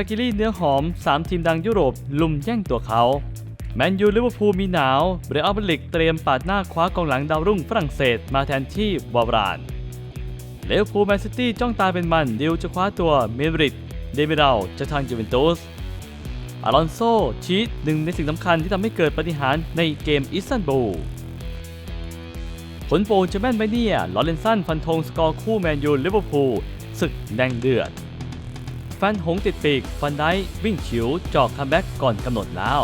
ากิลี่เนื้อหอม 3 ทีมดังยุโรป ลุมแย่งตัวเขาแมนยูลิเวอร์พูลมีหนาวเบรอัลเบลิกเตรียมปาดหน้าคว้ากองหลังดาวรุ่งฝรั่งเศสมาแทนที่วาบรานเลเวอร์พูลแมนซิตี้จ้องตาเป็นมันดิวจะคว้าตัวเมดริดเดมิราจะทางยูเวนตุสอารอนโซชี้หนึ่งในสิ่งสำคัญที่ทำให้เกิดปฏิหารในเกมอิสตันบูลผลโปรจะแม่นไหมเนี่ยลอเรนสันฟันธงสกอร์คู่แมนยูลิเวอร์พูลศึกแดงเดือด แฟนหงติดปีกฟันได้วิ่งฉิวจอกคัมแบ็กก่อนกำหนดแล้ว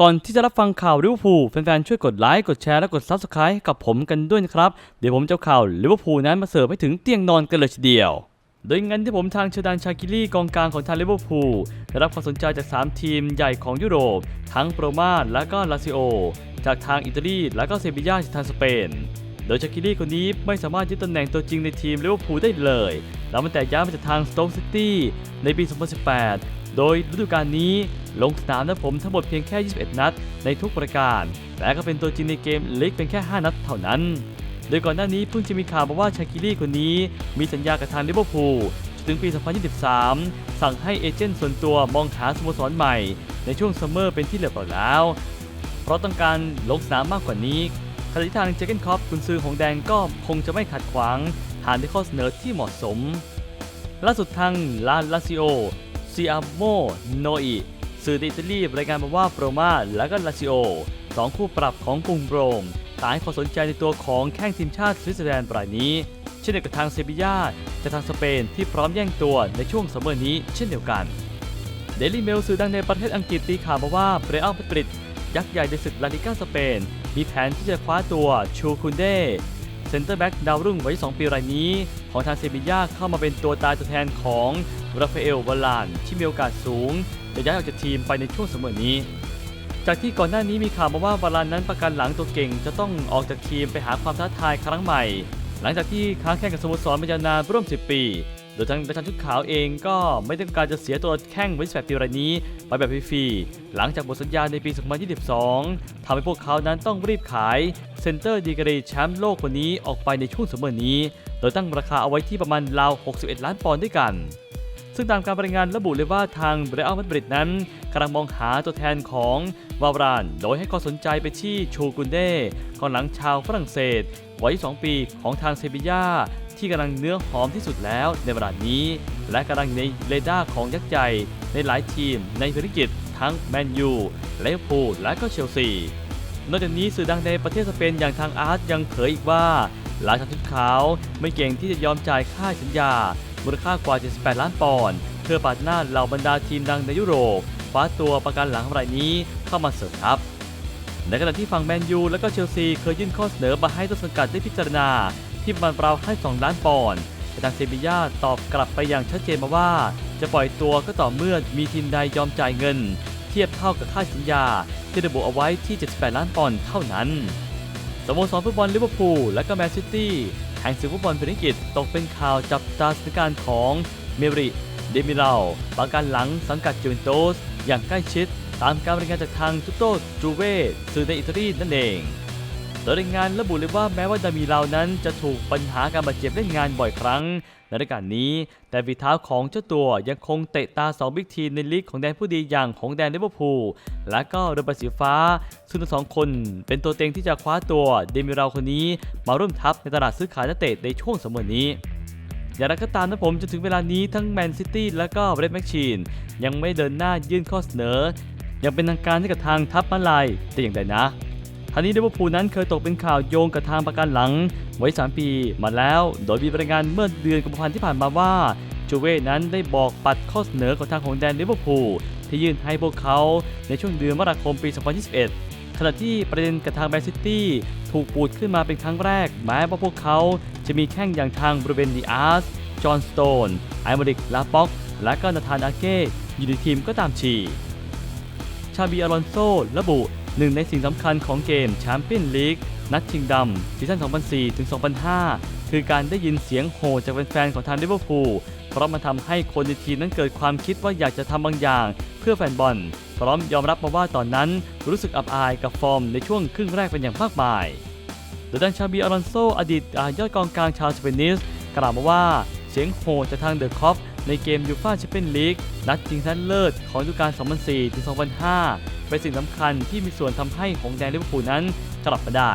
ก่อนที่จะรับฟังข่าวลิเวอร์พูลแฟนๆ ช่วยกดไลค์ กดแชร์และกด Subscribe กับผมกันด้วยนะครับ เดี๋ยวผมจะเอาข่าวลิเวอร์พูลนั้นมาเสิร์ฟให้ถึงเตียงนอนกันเลยทีเดียว โดยงั้นที่ผมทางเชดานชากิลี่กองกลางของทางลิเวอร์พูลได้รับความสนใจจาก 3 ทีมใหญ่ของยุโรป ทั้งโปรมาและก็ลาซิโอ จากทางอิตาลีและก็เซบีย่าจากทางสเปน โดยชากิลี่คนนี้ไม่สามารถยึดตำแหน่งตัวจริงในทีมลิเวอร์พูลได้เลย แล้วมันแต่ย้ายมาจากทางสโต๊กซิตี้ในปี 2018 โดยฤดูกาลนี้ลงสนามนะผมทั้งหมดเพียงแค่ 21 นัดในทุกประการและก็เป็นตัวจริงในเกมลีกเป็นแค่ 5 นัดเท่านั้น โดยก่อนหน้านี้เพิ่งจะมีข่าวมาว่าชากิลี่คนนี้มีสัญญากับทางลิเวอร์พูลถึงปี 2023 สั่งให้เอเจนต์ส่วนตัวมองหาสโมสรใหม่ ในช่วงซัมเมอร์เป็นที่เรียบร้อยแล้ว เพราะต้องการลงสนามมากกว่านี้ ขณะที่ทางเจเกนคอปกุนซือของแดงก็คงจะไม่ขัดขวางหากได้ข้อเสนอที่เหมาะสม ล่าสุดทางลาลาซิโอซิอาโมโนอิสื่ออิตาลีรายงานมาว่าโปรมาและก็ลาซิโอสองคู่ปรับของกรุงโรมต่างให้ความสนใจในตัวของแข้งทีมชาติสวิตเซอร์แลนด์รายนี้เช่นเดียวกับทางเซบียาจากทางสเปนที่พร้อมแย่งตัวในช่วงซัมเมอร์นี้เช่นเดียวกันเดลี่เมลสื่อดังในประเทศอังกฤษตีข่าวมาว่าเบรอัลมาดริดยักษ์ใหญ่ในศึกลาลิก้าสเปน มีแผนที่จะคว้าตัวชูคุนเดเซนเตอร์แบ็กดาวรุ่งวัย2ปีรายนี้ ของทางเซบีย่าเข้ามาเป็นตัวตายตัวแทนของราฟาเอลวาลาน ที่มีโอกาสสูงจะย้ายออกจากทีมไปในช่วงเสมอนี้ จากที่ก่อนหน้านี้มีข่าวมาว่าวาลานนั้นประกันหลังตัวเก่ง จะต้องออกจากทีมไปหาความท้าทายครั้งใหม่ หลังจากที่ค้างแข่งกับสโมสรมายาวนานร่วม 10 ปี โดยทางประธานชุดขาวเองก็ไม่ต้องการจะเสียตัวแข้งวิสแปดปีรายนี้ ไปแบบฟรีๆหลังจากหมดสัญญาในปี 2022ทำให้พวกเขานั้นต้องรีบขาย เซนเตอร์ดีกรีแชมป์โลกคนนี้ออกไปในช่วงสมอนี้ โดยตั้งราคาเอาไว้ที่ประมาณราว 61 ล้านปอนด์ด้วยกัน ซึ่งตามการรายงานระบุเลยว่าทางเบรอัลมาดริดนั้นกำลังมองหาตัวแทนของวาวราน โดยให้ความสนใจไปที่ชูกุนเด้กองหลังชาวฝรั่งเศสวัย2ปีของทางเซบีย่า ที่กำลังเนื้อหอมที่สุดแล้วในเวลานี้ และกำลังในเรดาร์ของยักษ์ใหญ่ในหลายทีมในภารกิจทั้งแมนยูเลเวอร์พูลและก็เชลซีนอกจากนี้สื่อดังในประเทศสเปนอย่างทางอาร์ตยังเผยอีกว่าหลายชาติขาวไม่เก่งที่จะยอมจ่ายค่าสัญญา มูลค่ากว่า 78 ล้านปอนด์เพื่อปาดหน้าเหล่าบรรดาทีมดังในยุโรปคว้าตัวประกันหลังรายนี้เข้ามาเสริมทัพในขณะที่ฝั่งแมนยูและก็เชลซีเคยยื่นข้อเสนอมาให้ต้นสังกัดได้พิจารณา ที่ประมาณราวให้ 2 ล้านปอนด์แต่ทางเซบีย่าตอบกลับไปอย่างชัดเจนมาว่า จะปล่อยตัวก็ต่อเมื่อมีทีมใดยอมจ่ายเงิน เทียบเท่ากับค่าสัญญา ที่ระบุเอาไว้ที่ 78 ล้านปอนด์เท่านั้นสโมสรฟุตบอลลิเวอร์พูลและก็แมนซิตี้แห่งศึกฟุตบอลพรีเมียร์ลีกตกเป็นข่าวจับตาสถานการณ์ของเมริเดมิเราลประกันหลังสังกัดจูเวนตุสอย่างใกล้ชิด ตามการรายงานจากทางทุโตจูเวสื่อในอิตาลีนั่นเอง โดยรายงานระบุเลยว่าแม้ว่าดามิราลนั้นจะถูกปัญหาการบาดเจ็บเล่นงานบ่อยครั้ง ในรายการนี้ แต่ฝีเท้าของเจ้าตัวยังคงเตะตาสองบิ๊กทีมในลีกของแดนผู้ดีอย่างของแดนลิเวอร์พูลและก็เรือใบสีฟ้า ซึ่งทั้งสองคนเป็นตัวเต็งที่จะคว้าตัวเดมิราลคนนี้ มาร่วมทัพในตลาดซื้อขายนักเตะในช่วงสมัยนี้อย่างไรก็ตามนะผมจนถึงเวลานี้ทั้งแมนซิตี้และก็เรดแมชชีนยังไม่เดินหน้ายื่นข้อเสนอ ยังเป็นทางการให้กับทางทัพมาลายแต่อย่างใดนะ ทางนี้ลิเวอร์พูลนั้นเคยตกเป็นข่าวโยงกับทางประกันหลัง ไว้ 3 ปีมาแล้ว โดยมีรายงานเมื่อเดือนกุมภาพันธ์ที่ผ่านมาว่าจูเว่นั้นได้บอกปัดข้อเสนอของทางของแดนลิเวอร์พูลที่ยื่นให้พวกเขาในช่วงเดือนมกราคมปี 2021 ขณะที่ประเด็นกับทางแมนซิตี้ถูกปูดขึ้นมาเป็นครั้งแรก แม้ว่าพวกเขาจะมีแข้งอย่างทางบรูเบนดีอาร์สจอห์นสโตนไอมอริกลาป็อก และก็นาธานอาเก้อยู่ในทีมก็ตามชี ชาบีอารอนโซระบุ หนึ่งในสิ่งสำคัญของเกมแชมเปี้ยนลีกนัดชิงดำซีซั่น 2004 ถึง 2005 คือการได้ยินเสียงโห่จากแฟนๆของทางลิเวอร์พูลเพราะมันทำให้คนในทีมนั้นเกิดความคิดว่าอยากจะทำบางอย่าง เพื่อแฟนบอล พร้อมยอมรับมาว่าตอนนั้นรู้สึกอับอายกับฟอร์มในช่วงครึ่งแรกเป็นอย่างมากมายโดยด้านชาบีอารอนโซอดีตอายอดกองกลางชาวสเปนิสกล่าวมาว่าเสียงโหจากทางเดอะคอฟ ในเกมยูฟ่าแชมเปี้ยนลีกนัดชิงชนะเลิศของฤดูกาล 2004 ถึง 2005 เป็นสิ่งสำคัญที่มีส่วนทำให้หงแดงลิเวอร์พูลนั้นกลับมาได้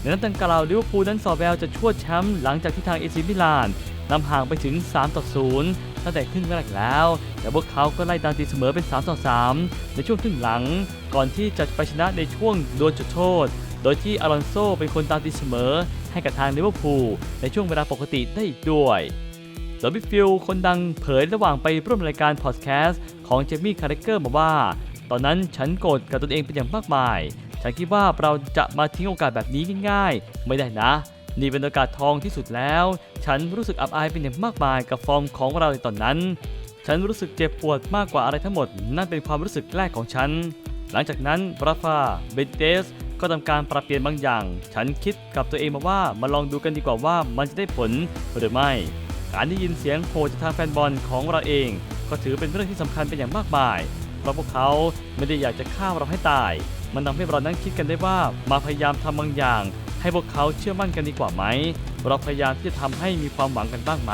ในนัดดังกล่าวลิเวอร์พูลนั้นสอบแววจะชวดแชมป์หลังจากที่ทางเอซิมิลานนำห่างไปถึง 3 ต่อ 0 ตั้งแต่ครึ่งแรกแล้ว แต่พวกเขาก็ไล่ตามตีเสมอเป็น 3 ต่อ 3 ในช่วงครึ่งหลัง ก่อนที่จะไปชนะในช่วงดวลจุดโทษ โดยที่อารอนโซเป็นคนตามตีเสมอให้กับทางลิเวอร์พูลในช่วงเวลาปกติได้อีกด้วย โดยบิฟฟิลคนดังเผยระหว่างไปร่วมรายการพอดแคสต์ของเจมี่คาร์เรเกอร์มาว่า ตอนนั้นฉันโกรธกับตนเองเป็นอย่างมากมาย ฉันคิดว่าเราจะมาทิ้งโอกาสแบบนี้ง่ายๆ ไม่ได้นะ นี่เป็นโอกาสทองที่สุดแล้ว ฉันรู้สึกอับอายเป็นอย่างมากมายกับฟอร์มของเราในตอนนั้น ฉันรู้สึกเจ็บปวดมากกว่าอะไรทั้งหมด นั่นเป็นความรู้สึกแรกของฉัน หลังจากนั้นบราฟาเบนเตสก็ทำการปรับเปลี่ยนบางอย่าง ฉันคิดกับตัวเองมาว่ามาลองดูกันดีกว่าว่ามันจะได้ผลหรือไม่ การได้ยินเสียงโหจากทางแฟนบอลของเราเอง ก็ถือเป็นเรื่องที่สำคัญเป็นอย่างมากมาย เพราะพวกเขาไม่ได้อยากจะฆ่าเราให้ตาย มันทำให้เรานั้นคิดกันได้ว่ามาพยายามทำบางอย่าง ให้พวกเขาเชื่อมั่นกันดีกว่าไหม เราพยายามที่จะทำให้มีความหวังกันบ้างไหม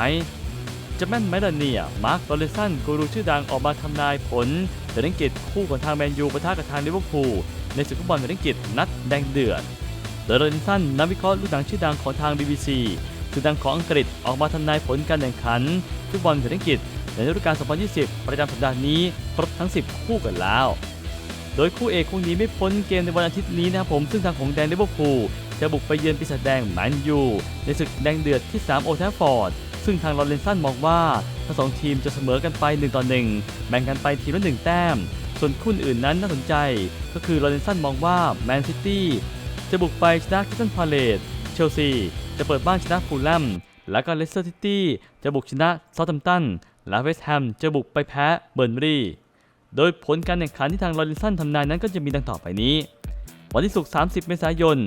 จะแม่นไหมล่ะเนี่ย มาร์คโรเลสันกูรูชื่อดังออกมาทำนายผลเดนกฤษคู่ของทางแมนยูปะทะกับทางลิเวอร์พูลในศึกฟุตบอลเดนกฤษนัดแดงเดือดโดยโรเลสันนักวิเคราะห์ลูกหนังชื่อดังของทาง BBC อดังของอังกฤษออกมาทำนายผลการแข่งขันฟุตบอลเดนอังกฤษในฤดูกาล 2020 ประจำสัปดาห์นี้ครบทั้ง 10 คู่กันแล้ว โดยคู่เอกคู่นี้ไม่พ้นเกมในวันอาทิตย์นี้นะครับผมซึ่งทางของแดงลิเวอร์พูลจะบุกไปเยือนปีศาจแดงแมนยูในศึกแดงเดือดที่ 3 โอแทฟฟอร์ด ซึ่งทางลอเรนสันมองว่าทั้งสองทีมจะเสมอกันไป 1 ต่อ 1 แบ่งกันไปทีมละ 1 แต้ม ส่วนคู่อื่นนั้นน่าสนใจ ก็คือลอเรนสันมองว่าแมนซิตี้จะบุกไปชนะคิสตันพาเลตเชลซี จะเปิดบ้านชนะฟูลแลมและก็เลสเตอร์ซิตี้จะบุกชนะเซาท์แฮมตัน และเวสต์แฮมจะบุกไปแพ้เบิร์นบรีโดยผลการแข่งขันที่ทางลอรินสันทำนายนั้นก็จะมีดังต่อไปนี้ วันที่ศุกร์30 เมษายน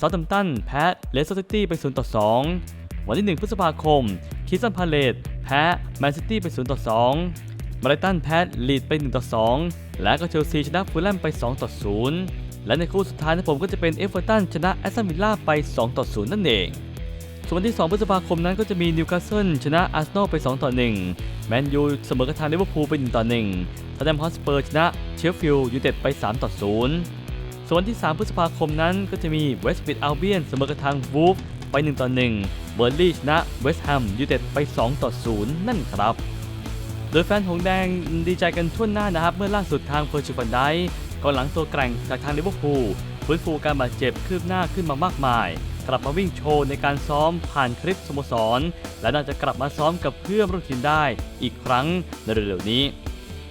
ซาตัมตันแพ้เลสเตอร์ซิตี้ไป0ต่อ2วันที่ 1 พฤษภาคมคิสันพาเลตแพ้แมนซิตี้ไป0ต่อ2บรตันแพ้ลีดไป1ต่อ2และก็เชลซีชนะฟูลแลมไป2ต่อ0และในคู่สุดท้ายนะผมก็จะเป็นเอฟเวอร์ตันชนะแอสตันวิลล่าไป2ต่อ0นั่นเอง ส่วนวันที่ 2 พฤษภาคมนั้นก็จะมีนิวคาสเซิลชนะอาร์เซนอลไป 2 ต่อ 1 แมนยูเสมอกับทางลิเวอร์พูลไป 1 ต่อ1ทอตแนมฮอตสเปอร์ชนะเชฟฟิลด์ยูไนเต็ดไป 3 ต่อ 0 ส่วนวันที่ 3 พฤษภาคมนั้นก็จะมีเวสต์บิดอัลเบียนเสมอกับทางวูฟไป 1 ต่อ1เบอร์ลี่ชนะเวสต์แฮมยูไนเต็ดไป 2 ต่อ 0 นั่นครับ โดยแฟนหงแดงดีใจกันทั่วหน้านะครับ เมื่อล่าสุดทางเฟอร์จูฟันได้ก่องหลังตัวแกร่งจากทางลิเวอร์พูลฟื้นฟูการบาดเจ็บคืบหน้าขึ้นมามากมาย ลับมาวิ่งโชว์ในการซ้อมผ่านคลิปสโมสร และน่าจะกลับมาซ้อมกับเพื่อนร่วมทีมได้อีกครั้งในเร็วๆนี้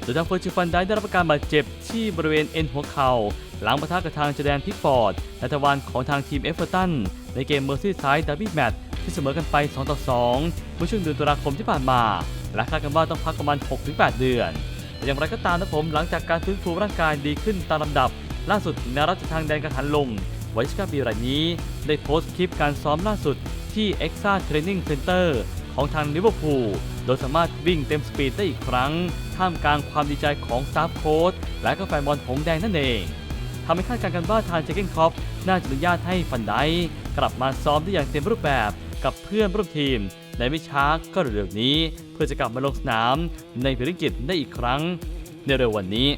โดยทางเฟอร์จูฟันไดได้รับการบาดเจ็บที่บริเวณเอ็นหัวเข่า หลังปะทะกับทางจอแดนพิกฟอร์ดและทวารของทางทีมเอฟเวอร์ตันในเกมเมอร์ซี่ไซด์ดาร์บี้แมตช์ที่เสมอกันไป 2 ต่อ 2 เมื่อช่วงเดือนตุลาคมที่ผ่านมาและคาดกันว่าต้องพักประมาณ 6-8 เดือนแต่อย่างไรก็ตามนะผมหลังจากการฟื้นฟูร่างกายดีขึ้นตามลำดับ ล่าสุดนารัชทางแดนกังหันลม ไวชิกาบีรายนี้ได้โพสต์คลิปการซ้อมล่าสุดที่ Exa Training Center ของทางลิเวอร์พูลโดยสามารถวิ่งเต็มสปีดได้อีกครั้ง ท่ามกลางความดีใจของสตาฟโค้ชและก็แฟนบอลหงแดงนั่นเองทำให้คาดการณ์กันว่าทางเจเกนคอฟน่าจะอนุญาตให้ฟันไดกลับมาซ้อมได้อย่างเต็มรูปแบบกับเพื่อนร่วมทีมในไม่ช้าก็เร็วๆนี้ เพื่อจะกลับมาลงสนามในภารกิจได้อีกครั้ง ในเร็ววันนี้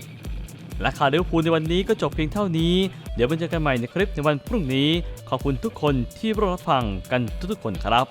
และข่าวลิเวอร์พูลในวันนี้ก็จบเพียงเท่านี้ เดี๋ยวมาเจอกันใหม่ในคลิปในวันพรุ่งนี้ ขอบคุณทุกคนที่รับฟังกันทุกๆคนครับ